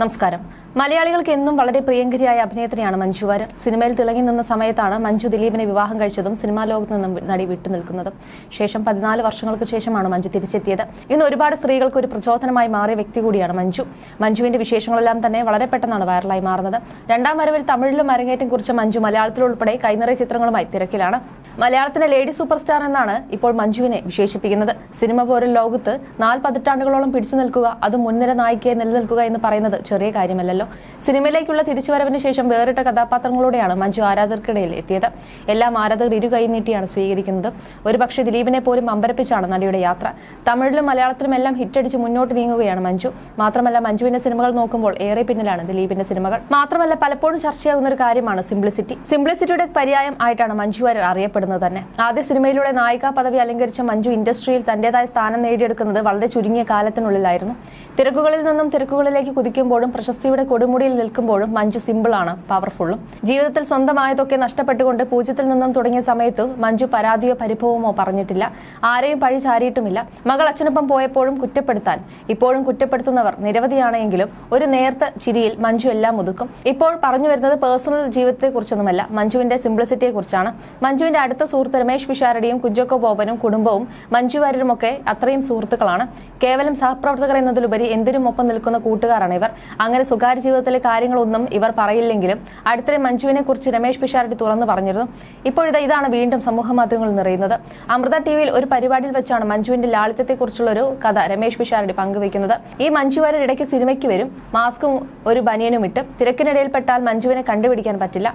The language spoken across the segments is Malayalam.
നമസ്കാരം. മലയാളികൾക്ക് എന്നും വളരെ പ്രിയങ്കരിയായ അഭിനേത്രിയാണ് മഞ്ജു വാര്യർ. സിനിമയിൽ തിളങ്ങി നിന്ന സമയത്താണ് മഞ്ജു ദിലീപിനെ വിവാഹം കഴിച്ചതും സിനിമാ ലോകത്ത് നിന്നും നടി വിട്ടുനിൽക്കുന്നതും ശേഷം പതിനാല് വർഷങ്ങൾക്ക് ശേഷമാണ് മഞ്ജു തിരിച്ചെത്തിയത്. ഇന്ന് ഒരുപാട് സ്ത്രീകൾക്ക് ഒരു പ്രചോദനമായി മാറിയ വ്യക്തി കൂടിയാണ് മഞ്ജു. മഞ്ജുവിന്റെ വിശേഷങ്ങളെല്ലാം തന്നെ വളരെ പെട്ടെന്നാണ് വൈറലായി മാറുന്നത്. രണ്ടാം വരവിൽ തമിഴിലും അരങ്ങേറ്റം കുറിച്ച മഞ്ജു മലയാളത്തിലുൾപ്പെടെ കൈനിറയ ചിത്രങ്ങളുമായി തിരക്കിലാണ്. മലയാളത്തിലെ ലേഡി സൂപ്പർ സ്റ്റാർ എന്നാണ് ഇപ്പോൾ മഞ്ജുവിനെ വിശേഷിപ്പിക്കുന്നത്. സിനിമ പോരൽ ലോകത്ത് നാല് പതിറ്റാണ്ടുകളോളം പിടിച്ചു നിൽക്കുക അത് മുൻനിര നായികയെ നിലനിൽക്കുക എന്ന് പറയുന്നത് ചെറിയ കാര്യമല്ലല്ലോ. സിനിമയിലേക്കുള്ള തിരിച്ചുവരവിന് ശേഷം വേറിട്ട കഥാപാത്രങ്ങളോടെയാണ് മഞ്ജു ആരാധകർക്കിടയിൽ എത്തിയത്. എല്ലാം ആരാധകർ ഇരു കൈ നീട്ടിയാണ് സ്വീകരിക്കുന്നത്. ഒരുപക്ഷെ ദിലീപിനെ പോലും അമ്പരപ്പിച്ചാണ് നടിയുടെ യാത്ര. തമിഴിലും മലയാളത്തിലും എല്ലാം ഹിറ്റടിച്ച് മുന്നോട്ട് നീങ്ങുകയാണ് മഞ്ജു. മാത്രമല്ല മഞ്ജുവിന്റെ സിനിമകൾ നോക്കുമ്പോൾ ഏറെ പിന്നിലാണ് ദിലീപിന്റെ സിനിമകൾ. മാത്രമല്ല പലപ്പോഴും ചർച്ചയാകുന്ന ഒരു കാര്യമാണ് സിംപ്ലിസിറ്റി. സിംപ്ലിസിറ്റിയുടെ പര്യായം ആയിട്ടാണ് മഞ്ജു അറിയപ്പെടുന്നത്. തന്നെ. ആദ്യ സിനിമയിലൂടെ നായിക പദവി അലങ്കരിച്ച മഞ്ജു ഇൻഡസ്ട്രിയിൽ തന്റേതായ സ്ഥാനം നേടിയെടുക്കുന്നത് വളരെ ചുരുങ്ങിയ കാലത്തിനുള്ളിലായിരുന്നു. തിരക്കുകളിൽ നിന്നും തിരക്കുകളിലേക്ക് കുതിക്കുമ്പോഴും പ്രശസ്തിയുടെ കൊടുമുടിയിൽ നിൽക്കുമ്പോഴും മഞ്ജു സിമ്പിളാണ് പവർഫുള്ളും ജീവിതത്തിൽ സ്വന്തമായതൊക്കെ നഷ്ടപ്പെട്ടുകൊണ്ട് പൂജ്യത്തിൽ നിന്നും തുടങ്ങിയ സമയത്ത് മഞ്ജു പരാതിയോ പരിഭവമോ പറഞ്ഞിട്ടില്ല. ആരെയും പഴി ചാരിയിട്ടുമില്ല. മകൾ അച്ഛനൊപ്പം പോയപ്പോഴും കുറ്റപ്പെടുത്താൻ. ഇപ്പോഴും കുറ്റപ്പെടുത്തുന്നവർ നിരവധിയാണെങ്കിലും ഒരു നേർത്ത ചിരിയിൽ മഞ്ജു എല്ലാം ഒതുക്കും. ഇപ്പോൾ പറഞ്ഞു വരുന്നത് പേഴ്സണൽ ജീവിതത്തെക്കുറിച്ചൊന്നുമല്ല. മഞ്ജുവിന്റെ സിംപ്ലിസിറ്റിയെ കുറിച്ചാണ് മഞ്ജുവിന്റെ അടുത്ത സുഹൃത്ത് രമേശ് പിഷാരടിയും കുഞ്ചോക്കോ ബോബനും കുടുംബവും മഞ്ജു വാര്യരുമൊക്കെ അത്രയും സുഹൃത്തുക്കളാണ്. കേവലം സഹപ്രവർത്തകർ എന്നതിലുപരി എന്തിനും ഒപ്പം നിൽക്കുന്ന കൂട്ടുകാരാണ് ഇവർ. അങ്ങനെ സ്വകാര്യ ജീവിതത്തിലെ കാര്യങ്ങളൊന്നും ഇവർ പറയില്ലെങ്കിലും അടുത്തിടെ മഞ്ജുവിനെ കുറിച്ച് രമേശ് പിഷാരടി തുറന്നു പറഞ്ഞിരുന്നു. ഇപ്പോഴിതാ ഇതാണ് വീണ്ടും സമൂഹ മാധ്യമങ്ങളിൽ നിറയുന്നത്. അമൃത ടിവിയിൽ ഒരു പരിപാടിയിൽ വെച്ചാണ് മഞ്ജുവിന്റെ ലാളിത്യത്തെക്കുറിച്ചുള്ള ഒരു കഥ രമേശ് പിഷാരടി പങ്കുവയ്ക്കുന്നത്. ഈ മഞ്ജു വാര്യർ ഇടയ്ക്ക് സിനിമയ്ക്ക് വരും. മാസ്കും ഒരു ബനിയനും ഇട്ട് തിരക്കിനിടയിൽപ്പെട്ടാൽ മഞ്ജുവിനെ കണ്ടുപിടിക്കാൻ പറ്റില്ല.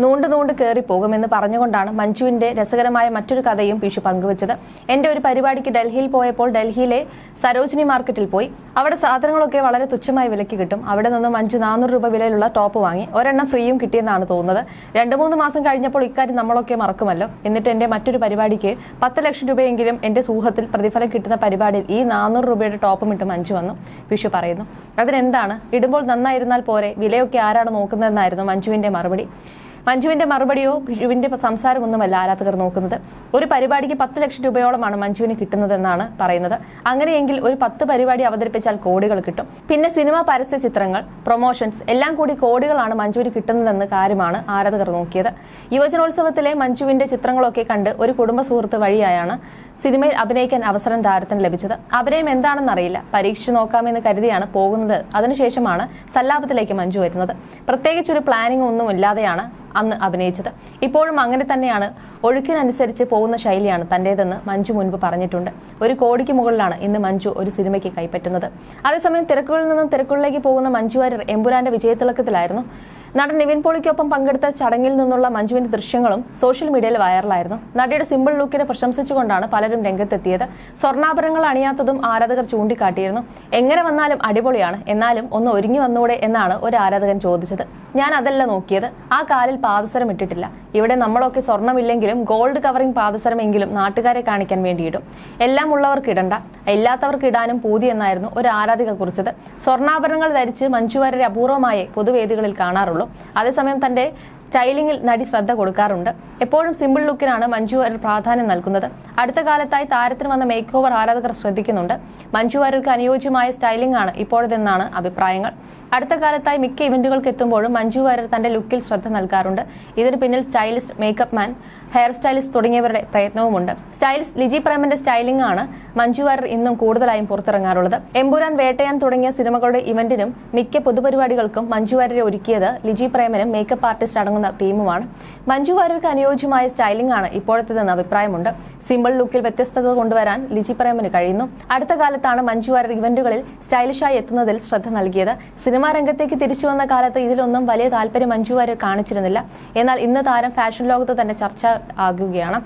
നൂണ്ട് നൂണ്ട് കയറി പോകുമെന്ന് പറഞ്ഞുകൊണ്ടാണ് മഞ്ജുവിന്റെ രസകരമായ മറ്റൊരു കഥയും പിഷു പങ്കുവച്ചത്. എന്റെ ഒരു പരിപാടിക്ക് ഡൽഹിയിൽ പോയപ്പോൾ ഡൽഹിയിലെ സരോജിനി മാർക്കറ്റിൽ പോയി. അവിടെ സാധനങ്ങളൊക്കെ വളരെ തുച്ഛമായി വിലയ്ക്ക് കിട്ടും. അവിടെ നിന്ന് മഞ്ജു നാനൂറ് രൂപ വിലയിലുള്ള ടോപ്പ് വാങ്ങി. ഒരെണ്ണം ഫ്രീയും കിട്ടിയെന്നാണ് തോന്നുന്നത്. രണ്ടു മൂന്ന് മാസം കഴിഞ്ഞപ്പോൾ ഇക്കാര്യം നമ്മളൊക്കെ മറക്കുമല്ലോ. എന്നിട്ട് എന്റെ മറ്റൊരു പരിപാടിക്ക് പത്ത് ലക്ഷം രൂപയെങ്കിലും എന്റെ സൂഹത്തിൽ പ്രതിഫലം കിട്ടുന്ന പരിപാടിയിൽ ഈ നാനൂറ് രൂപയുടെ ടോപ്പും ഇട്ട് മഞ്ജു വന്നു. വിഷു പറയുന്നു അതിനെന്താണ്? ഇടുമ്പോൾ നന്നായിരുന്നാൽ പോരെ. വിലയൊക്കെ ആരാണ് നോക്കുന്നതെന്നായിരുന്നു മഞ്ജുവിന്റെ മറുപടി. മഞ്ജുവിന്റെ മറുപടിയോ ബിഷുവിന്റെ സംസാരമൊന്നുമല്ല ആരാധകർ നോക്കുന്നത്. ഒരു പരിപാടിക്ക് പത്ത് ലക്ഷം രൂപയോളമാണ് മഞ്ജുവിന് കിട്ടുന്നതെന്നാണ് പറയുന്നത്. അങ്ങനെയെങ്കിൽ ഒരു പത്ത് പരിപാടി അവതരിപ്പിച്ചാൽ കോടികൾ കിട്ടും. പിന്നെ സിനിമ പരസ്യ ചിത്രങ്ങൾ പ്രൊമോഷൻസ് എല്ലാം കൂടി കോടികളാണ് മഞ്ജുവിന് കിട്ടുന്നതെന്ന കാര്യമാണ് ആരാധകർ നോക്കിയത്. യുവജനോത്സവത്തിലെ മഞ്ജുവിന്റെ ചിത്രങ്ങളൊക്കെ കണ്ട് ഒരു കുടുംബ സുഹൃത്ത് വഴിയായാണ് സിനിമയിൽ അഭിനയിക്കാൻ അവസരം താരത്തിന് ലഭിച്ചത്. അഭിനയം എന്താണെന്നറിയില്ല. പരീക്ഷിച്ചു നോക്കാമെന്ന് കരുതിയാണ് പോകുന്നത്. അതിനുശേഷമാണ് സല്ലാപത്തിലേക്ക് മഞ്ജു വരുന്നത്. പ്രത്യേകിച്ചൊരു പ്ലാനിംഗ് ഒന്നും ഇല്ലാതെയാണ് അന്ന് അഭിനയിച്ചത്. ഇപ്പോഴും അങ്ങനെ തന്നെയാണ്. ഒഴുക്കിനനുസരിച്ച് പോകുന്ന ശൈലിയാണ് തന്റേതെന്ന് മഞ്ജു മുൻപ് പറഞ്ഞിട്ടുണ്ട്. ഒരു കോടിക്ക് മുകളിലാണ് ഇന്ന് മഞ്ജു ഒരു സിനിമയ്ക്ക് കൈപ്പറ്റുന്നത്. അതേസമയം തിരക്കുകളിൽ നിന്നും തിരക്കുകളിലേക്ക് പോകുന്ന മഞ്ജു വാര്യർ എമ്പുരാന്റെ വിജയത്തിളക്കത്തിലായിരുന്നു നടൻ നിവിൻ പോളിക്കൊപ്പം പങ്കെടുത്ത ചടങ്ങിൽ നിന്നുള്ള മഞ്ജുവിന്റെ ദൃശ്യങ്ങളും സോഷ്യൽ മീഡിയയിൽ വൈറലായിരുന്നു. നടിയുടെ സിമ്പിൾ ലുക്കിനെ പ്രശംസിച്ചുകൊണ്ടാണ് പലരും രംഗത്തെത്തിയത്. സ്വർണാഭരണങ്ങൾ അണിയാത്തതും ആരാധകർ ചൂണ്ടിക്കാട്ടിയിരുന്നു. എങ്ങനെ വന്നാലും അടിപൊളിയാണ് എന്നാലും ഒന്ന് ഒരുങ്ങി വന്നൂടെ എന്നാണ് ഒരു ആരാധകൻ ചോദിച്ചത്. ഞാൻ അതല്ല നോക്കിയത്. ആ കാലിൽ പാദസരം ഇട്ടിട്ടില്ല. ഇവിടെ നമ്മളൊക്കെ സ്വർണമില്ലെങ്കിലും ഗോൾഡ് കവറിംഗ് പാദസരമെങ്കിലും നാട്ടുകാരെ കാണിക്കാൻ വേണ്ടിയിടും എല്ലാം ഉള്ളവർക്ക് ഇടണ്ട. ഇല്ലാത്തവർക്ക് ഇടാനും പൂതി എന്നായിരുന്നു ഒരു ആരാധിക കുറിച്ചത്. സ്വർണാഭരണങ്ങൾ ധരിച്ച് മഞ്ജുവാരരെ അപൂർവമായി പൊതുവേദികളിൽ കാണാറുള്ളൂ. അതേസമയം തന്റെ സ്റ്റൈലിംഗിൽ നടി ശ്രദ്ധ കൊടുക്കാറുണ്ട്. എപ്പോഴും സിമ്പിൾ ലുക്കിനാണ് മഞ്ജു വാര്യർ പ്രാധാന്യം നൽകുന്നത്. അടുത്ത കാലത്തായി താരത്തിന് വന്ന മേക്ക് ഓവർ ആരാധകർ ശ്രദ്ധിക്കുന്നുണ്ട്. മഞ്ജു വാര്യർക്ക് അനുയോജ്യമായ സ്റ്റൈലിംഗ് ആണ് ഇപ്പോഴതെന്നാണ് അഭിപ്രായങ്ങൾ. അടുത്ത കാലത്തായി മിക്ക ഇവന്റുകൾക്ക് എത്തുമ്പോഴും മഞ്ജു വാര്യർ തന്റെ ലുക്കിൽ ശ്രദ്ധ നൽകാറുണ്ട്. ഇതിന് പിന്നിൽ stylist makeup man hair stylist തുടങ്ങിയവരുടെ പ്രയത്നവുമുണ്ട്. സ്റ്റൈലിസ്റ്റ് ലിജി പ്രേമന്റെ സ്റ്റൈലിംഗ് ആണ് മഞ്ജു വാര്യർ ഇന്നും കൂടുതലായും പുറത്തിറങ്ങാറുള്ളത്. എമ്പുരാൻ വേട്ടയാൻ തുടങ്ങിയ സിനിമകളുടെ ഇവന്റിനും മിക്ക പൊതുപരിപാടികൾക്കും മഞ്ജു വാര്യരെ ഒരുക്കിയത് ലിജി പ്രേമനും മേക്കപ്പ് ആർട്ടിസ്റ്റ് അടങ്ങുന്ന ടീമുമാണ്. മഞ്ജു വാര്യർക്ക് അനുയോജ്യമായ സ്റ്റൈലിംഗ് ആണ് ഇപ്പോഴത്തേതെന്ന് അഭിപ്രായമുണ്ട്. സിമ്പിൾ ലുക്കിൽ വ്യത്യസ്തത കൊണ്ടുവരാൻ ലിജി പ്രേമന് കഴിയുന്നു. അടുത്ത കാലത്താണ് മഞ്ജു വാര്യർ ഇവന്റുകളിൽ സ്റ്റൈലിഷായി എത്തുന്നതിൽ ശ്രദ്ധ നൽകിയത്. സിനിമാ രംഗത്തേക്ക് തിരിച്ചു വന്ന കാലത്ത് ഇതിലൊന്നും വലിയ താല്പര്യം മഞ്ജു വാര്യർ കാണിച്ചിരുന്നില്ല. എന്നാൽ ഇന്ന് താരം ഫാഷൻ ലോകത്ത് തന്നെ ചർച്ച ആകുകയാണ്.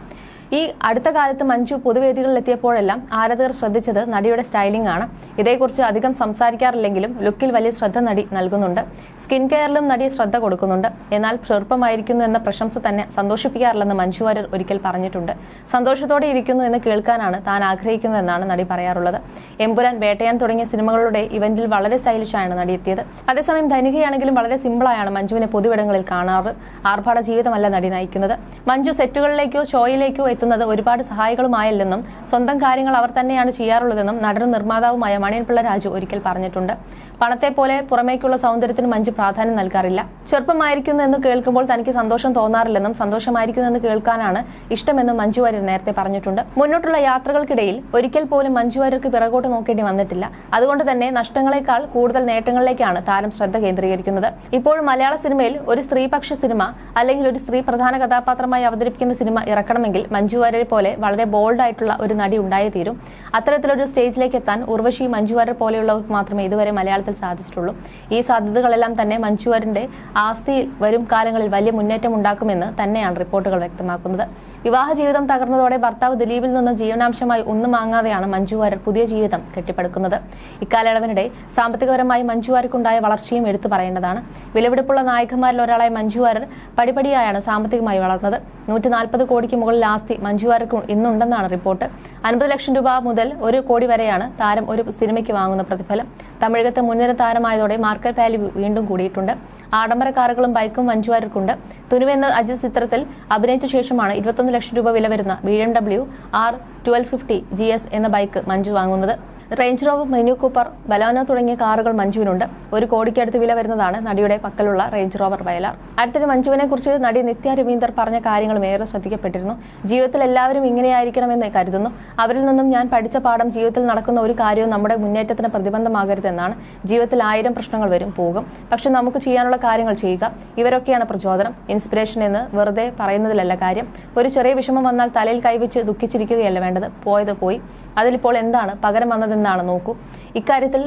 ഈ അടുത്ത കാലത്ത് മഞ്ജു പൊതുവേദികളിൽ എത്തിയപ്പോഴെല്ലാം ആരാധകർ ശ്രദ്ധിച്ചത് നടിയുടെ സ്റ്റൈലിംഗ് ആണ്. ഇതേക്കുറിച്ച് അധികം സംസാരിക്കാറില്ലെങ്കിലും ലുക്കിൽ വലിയ ശ്രദ്ധ നടി നൽകുന്നുണ്ട്. സ്കിൻ കെയറിലും നടി ശ്രദ്ധ കൊടുക്കുന്നുണ്ട്. എന്നാൽ ചെറുപ്പമായിരിക്കുന്നു എന്ന പ്രശംസ തന്നെ സന്തോഷിപ്പിക്കാറില്ലെന്ന് മഞ്ജു വാര്യർ ഒരിക്കൽ പറഞ്ഞിട്ടുണ്ട്. സന്തോഷത്തോടെ ഇരിക്കുന്നു എന്ന് കേൾക്കാനാണ് താൻ ആഗ്രഹിക്കുന്നതെന്നാണ് നടി പറയാറുള്ളത്. എമ്പുരാൻ വേട്ടയാൻ തുടങ്ങിയ സിനിമകളുടെ ഇവന്റിൽ വളരെ സ്റ്റൈലിഷാണ് നടി എത്തിയത്. അതേസമയം ധനികയാണെങ്കിലും വളരെ സിമ്പിളായാണ് മഞ്ജുവിനെ പൊതുവിടങ്ങളിൽ കാണാറ് ആർഭാട ജീവിതമല്ല നടി നയിക്കുന്നത്. മഞ്ജു സെറ്റുകളിലേക്കോ ഷോയിലേക്കോ എത്തുന്നത് ഒരുപാട് സഹായികളുമായല്ലെന്നും സ്വന്തം കാര്യങ്ങൾ അവർ തന്നെയാണ് ചെയ്യാറുള്ളതെന്നും നടനും നിർമ്മാതാവുമായ മണിയൻപിള്ള രാജു ഒരിക്കൽ പറഞ്ഞിട്ടുണ്ട്. പണത്തെ പോലെ പുറമേക്കുള്ള സൗന്ദര്യത്തിന് മഞ്ജു പ്രാധാന്യം നൽകാറില്ല. ചെറുപ്പമായിരിക്കുന്നു എന്ന് കേൾക്കുമ്പോൾ തനിക്ക് സന്തോഷം തോന്നാറില്ലെന്നും സന്തോഷമായിരിക്കുന്നു എന്ന് കേൾക്കാനാണ് ഇഷ്ടമെന്നും മഞ്ജു വാര്യർ നേരത്തെ പറഞ്ഞിട്ടുണ്ട്. മുന്നോട്ടുള്ള യാത്രകൾക്കിടയിൽ ഒരിക്കൽ പോലും മഞ്ജു വാര്യർക്ക് പിറകോട്ട് നോക്കേണ്ടി വന്നിട്ടില്ല. അതുകൊണ്ട് തന്നെ നഷ്ടങ്ങളെക്കാൾ കൂടുതൽ നേട്ടങ്ങളിലേക്കാണ് താരം ശ്രദ്ധ കേന്ദ്രീകരിക്കുന്നത്. ഇപ്പോൾ മലയാള സിനിമയിൽ ഒരു സ്ത്രീപക്ഷ സിനിമ അല്ലെങ്കിൽ ഒരു സ്ത്രീ പ്രധാന കഥാപാത്രമായി അവതരിപ്പിക്കുന്ന സിനിമ ഇറക്കണമെങ്കിൽ മഞ്ജു വാര്യരെ പോലെ വളരെ ബോൾഡ് ആയിട്ടുള്ള ഒരു നടി ഉണ്ടായേ തീരും അത്തരത്തിലൊരു സ്റ്റേജിലേക്ക് എത്താൻ ഉർവശി മഞ്ജു വാര്യർ പോലെയുള്ളവർക്ക് മാത്രമേ ഇതുവരെ മലയാളത്തിൽ സാധിച്ചിട്ടുള്ളൂ. ഈ സാധ്യതകളെല്ലാം തന്നെ മഞ്ജു വാര്യന്റെ ആസ്തിയിൽ വരും കാലങ്ങളിൽ വലിയ മുന്നേറ്റം ഉണ്ടാക്കുമെന്ന് തന്നെയാണ് റിപ്പോർട്ടുകൾ വ്യക്തമാക്കുന്നത്. വിവാഹ ജീവിതം തകർന്നതോടെ ഭർത്താവ് ദിലീപിൽ നിന്നും ജീവനാംശമായി ഒന്നും വാങ്ങാതെയാണ് മഞ്ജു വാര്യർ പുതിയ ജീവിതം കെട്ടിപ്പടുക്കുന്നത്. ഇക്കാലയളവിനിടെ സാമ്പത്തികപരമായി മഞ്ജു വാര്യർക്കുണ്ടായ വളർച്ചയും എടുത്തു പറയേണ്ടതാണ്. വിലപിടിപ്പുള്ള നായകന്മാരിൽ ഒരാളായ മഞ്ജു വാര്യർ പടിപടിയായാണ് സാമ്പത്തികമായി വളർന്നത്. നൂറ്റി നാൽപ്പത് കോടിക്ക് മുകളിൽ ആസ്തി മഞ്ജു വാര്യർക്ക് ഇന്നുണ്ടെന്നാണ് റിപ്പോർട്ട്. അൻപത് ലക്ഷം രൂപ മുതൽ ഒരു കോടി വരെയാണ് താരം ഒരു സിനിമയ്ക്ക് വാങ്ങുന്ന പ്രതിഫലം. തമിഴകത്തെ മുൻനിര താരമായതോടെ മാർക്കറ്റ് വാല്യൂ വീണ്ടും കൂടിയിട്ടുണ്ട്. ആഡംബര കാറുകളും ബൈക്കും മഞ്ജുവാരക്കുണ്ട് തുനുവ് എന്ന അജിത് ചിത്രത്തിൽ അഭിനയിച്ച ശേഷമാണ് ഇരുപത്തൊന്ന് ലക്ഷം രൂപ വില വരുന്ന B M W R twelve fifty G S എന്ന ബൈക്ക് മഞ്ജു വാങ്ങുന്നത്. Range Rover Mini Cooper Baleno തുടങ്ങിയ കാറുകൾ മഞ്ജുവിനുണ്ട്. ഒരു കോടിക്കടുത്ത് വില വരുന്നതാണ് നടിയുടെ പക്കലുള്ള റേഞ്ച് റോവർ വയലാർ അടുത്തിടെ മഞ്ജുവിനെ കുറിച്ച് നടി നിത്യ രവീന്ദർ പറഞ്ഞ കാര്യങ്ങളും ഏറെ ശ്രദ്ധിക്കപ്പെട്ടിരുന്നു. ജീവിതത്തിൽ എല്ലാവരും ഇങ്ങനെയായിരിക്കണമെന്ന് കരുതുന്നു. അവരിൽ നിന്നും ഞാൻ പഠിച്ച പാഠം ജീവിതത്തിൽ നടക്കുന്ന ഒരു കാര്യവും നമ്മുടെ മുന്നേറ്റത്തിന് പ്രതിബന്ധമാകരുതെന്നാണ്. ജീവിതത്തിൽ ആയിരം പ്രശ്നങ്ങൾ വരും പോകും. പക്ഷെ നമുക്ക് ചെയ്യാനുള്ള കാര്യങ്ങൾ ചെയ്യുക ഇവരൊക്കെയാണ് പ്രചോദനം. ഇൻസ്പിറേഷൻ എന്ന് വെറുതെ പറയുന്നതിലല്ല കാര്യം. ഒരു ചെറിയ വിഷമം വന്നാൽ തലയിൽ കൈവച്ച് ദുഃഖിച്ചിരിക്കുകയല്ല വേണ്ടത്. പോയത് പോയി. അതിലിപ്പോൾ എന്താണ്? പകരം വന്നതെന്നാണ് നോക്കൂ. ഇക്കാര്യത്തിൽ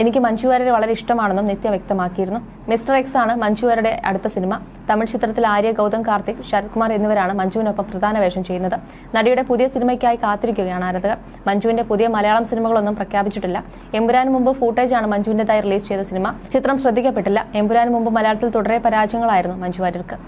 എനിക്ക് മഞ്ജുവാരരെ വളരെ ഇഷ്ടമാണെന്നും നിത്യ വ്യക്തമാക്കിയിരുന്നു. മിസ്റ്റർ എക്സ് ആണ് മഞ്ജുവാരുടെ അടുത്ത സിനിമ. തമിഴ് ചിത്രത്തിൽ ആര്യ ഗൗതം കാർത്തിക് ശരത് കുമാർ എന്നിവരാണ് മഞ്ജുവിനൊപ്പം പ്രധാന വേഷം ചെയ്യുന്നത്. നടിയുടെ പുതിയ സിനിമയ്ക്കായി കാത്തിരിക്കുകയാണ് ആരാധകർ. മഞ്ജുവിന്റെ പുതിയ മലയാളം സിനിമകളൊന്നും പ്രഖ്യാപിച്ചിട്ടില്ല. എമ്പുരാന് മുമ്പ് ഫൂട്ടേജാണ് മഞ്ജുവിന്റേതായി റിലീസ് ചെയ്ത സിനിമ. ചിത്രം ശ്രദ്ധിക്കപ്പെട്ടില്ല. എമ്പുരാന് മുമ്പ് മലയാളത്തിൽ തുടരെ പരാജയങ്ങളായിരുന്നു മഞ്ജു വാര്യർക്ക്.